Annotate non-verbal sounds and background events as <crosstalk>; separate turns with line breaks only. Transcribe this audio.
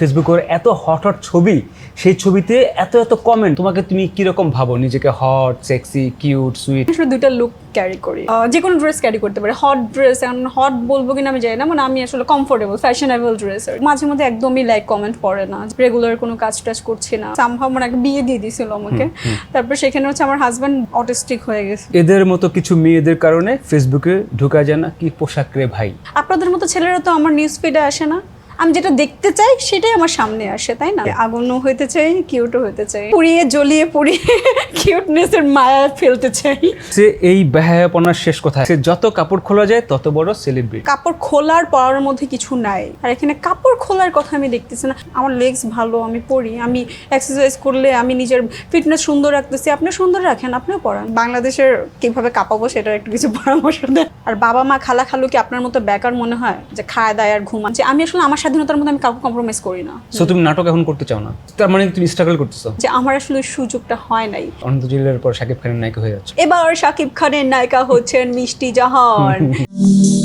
ফেসবুকের এত hot hot ছবি সেই ছবিতে এত এত কমেন্ট তোমাকে তুমি কীরকম ভাবো? নিজেকে হট সেক্সি কিউট সুইট
আসলে দুইটা লুক ক্যারি করি। যে কোনো ড্রেস ক্যারি করতে পারি। হট ড্রেস এখন হট বলব কিনা আমি জানি না মানে আমি আসলে কমফোর্টেবল ফ্যাশনেবল ড্রেস মাঝে মধ্যে একদমই লাইক কমেন্ট পড়ে না। রেগুলার কোনো কাজ টাজ করছি না। সামহাও মানে একটা বিয়ে দিয়ে দিয়েছিল আমাকে। তারপর সেখানে হচ্ছে আমার হাজব্যান্ড অটিস্টিক হয়ে গেছে।
এদের মতো কিছু মেয়েদের কারণে ফেসবুকে ঢোকা যায় না কি পোশাক রে ভাই?
আপনাদের মতো ছেলেরা তো আমার নিউজ ফিডে আসে না। আমি যেটা দেখতে চাই সেটাই আমার সামনে আসে তাই না? আগুনও হইতে চাই কিউটও হইতে চাই। পুড়িয়ে জ্বলিয়ে পুড়িয়ে <laughs> কিউটনেসের মায়া ফেলতে চাই।
সে এই বেহায়াপনার শেষ কথা। সে যত কাপড় খোলা যায় তত বড় সেলিব্রিটি
কাপড় খোলার পরার মধ্যে কিছু নাই। আর এখানে কাপড় খোলার কথা আমি দেখতেছি না। আমার লেগস ভালো আমি পরি আমি এক্সারসাইজ করলে আমি নিজের ফিটনেস সুন্দর রাখতেছি। আপনি সুন্দর রাখেন আপনিও পড়ান। বাংলাদেশের কীভাবে কাঁপাবো সেটার একটু কিছু পরামর্শ দেন। আর বাবা মা খালা খালু কি আপনার মতো বেকার মনে হয় যে খায় দায় আর ঘুমান যে আমি আসলে আমার স্বাধীনতার মধ্যে আমি কাউকে কম্প্রোমাইজ করি না।
সো তুমি নাটক এখন করতে চাও না? তার মানে তুমি স্ট্রাগল করতেছো?
যে আমার আসলে সুযোগটা হয় নাই।
অনন্ত জিল্লের পর সাকিব খানের নায়িকা হয়ে যাচ্ছে।
এবার শাকিব খানের নায়িকা হচ্ছেন মিষ্টি জাহান। <laughs>